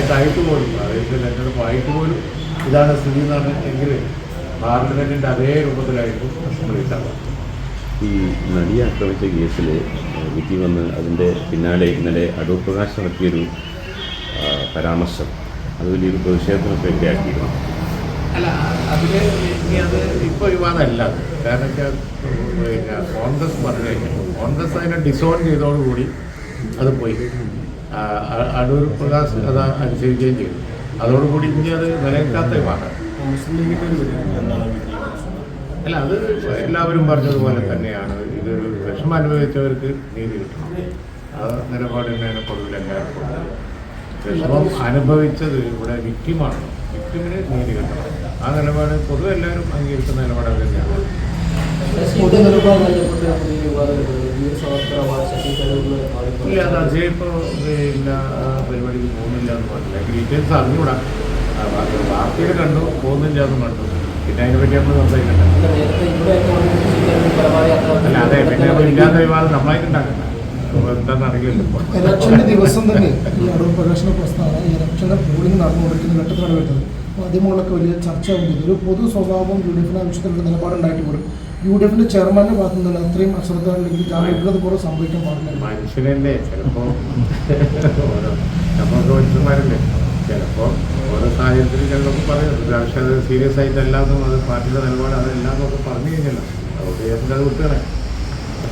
പഞ്ചായത്തായിട്ട് പോലും അതായത് തെരഞ്ഞെടുപ്പ് ആയിട്ട് പോലും ഇതാണ് സ്ഥിതി എന്നാണ് എങ്കിൽ പാർലമെന്റിന്റെ അതേ രൂപത്തിലായിരിക്കും അസംബ്ലി ഉണ്ടാവുക ഈ നടിയെ ആക്രമിച്ച കേസിൽ വിധി വന്ന് അതിന്റെ പിന്നാലെ ഇന്നലെ അടൂർ പ്രകാശ് നടത്തിയൊരു പരാമർശം. അത് വലിയൊരു പ്രതിഷേധത്തിനൊക്കെ ഇടയാക്കിയിരുന്നു അല്ല അതിൽ ഇനി അത് ഇപ്പോൾ വിവാദമല്ല കാരണം വെച്ചാൽ പിന്നെ കോൺഗ്രസ് പറഞ്ഞു കഴിഞ്ഞു കോൺഗ്രസ് അതിനെ ഡിസോൺ ചെയ്തോടുകൂടി അത് പോയി. അടൂർ പ്രകാശ് അത് അനുസരിക്കുകയും ചെയ്തു. അതോടുകൂടി ഇനി അത് നിലനിൽക്കാത്ത വിവാദം മുസ്ലിം ലീഗിന്റെ ഒരു വിധി എന്താണ് വിധി അല്ല അത് എല്ലാവരും പറഞ്ഞതുപോലെ തന്നെയാണ്. ഇതൊരു വിഷമം അനുഭവിച്ചവർക്ക് നീതി കിട്ടണം. ആ നിലപാട് തന്നെയാണ് പൊതുവിൽ എല്ലാവർക്കും. വിഷമം അനുഭവിച്ചത് ഇവിടെ വിക്റ്റിമാണ് വിക്റ്റിമിന് നീതി കിട്ടണം. ആ നിലപാട് പൊതുവെ എല്ലാവരും അംഗീകരിക്കുന്ന നിലപാട് തന്നെയാണ്. ഇല്ല അത് അജയ് ഇപ്പോൾ പിന്നെ പരിപാടിക്ക് പോകുന്നില്ല എന്ന് പറഞ്ഞില്ല. ഡീറ്റെയിൽസ് അറിഞ്ഞുകൂടാ വാർത്തയിൽ കണ്ടു പോകുന്നില്ല എന്നും കണ്ടു. പിന്നെ അതിനെപ്പറ്റി നമ്മൾ സംസാരിക്കണ്ട? അല്ല അതെ പിന്നെ ഇല്ലാത്ത വിവാദം നമ്മളായിട്ട് ഇലക്ഷന്റെ ദിവസം തന്നെ ഈ അടൂർ പ്രകാശന പ്രസ്ഥാനം ഈ ഇലക്ഷന്റെ പോളിംഗ് നടന്നുകൊണ്ടിരിക്കുന്ന ഘട്ടത്തിലാണ് വരുന്നത് അതിമുള്ളൊക്കെ വലിയ ചർച്ചയാവുന്നത് ഒരു പൊതു സ്വഭാവം യു ഡി എഫിന് ആവശ്യത്തിലുള്ള നിലപാടുണ്ടായിട്ട് പോലും യു ഡി എഫിന്റെ ചെയർമാന്റെ ഭാഗത്തു നിന്ന് അത്രയും അശ്രദ്ധ ജാമ്യത പോലെ സംഭവിക്കാൻ പാടില്ല മനുഷ്യനല്ലേ? ചിലപ്പോ നമ്മളൊക്കെ മനുഷ്യന്മാരല്ലേ ഓരോ സാഹചര്യത്തിൽ ചിലപ്പോൾ പറയും പക്ഷേ അത് സീരിയസ് ആയിട്ടല്ല എന്നും അത് പാർട്ടിയുടെ നിലപാട് അതല്ല എന്നൊക്കെ പറഞ്ഞു കഴിഞ്ഞല്ലോ. അതുകൊണ്ട് അത് വിട്ടുകളെ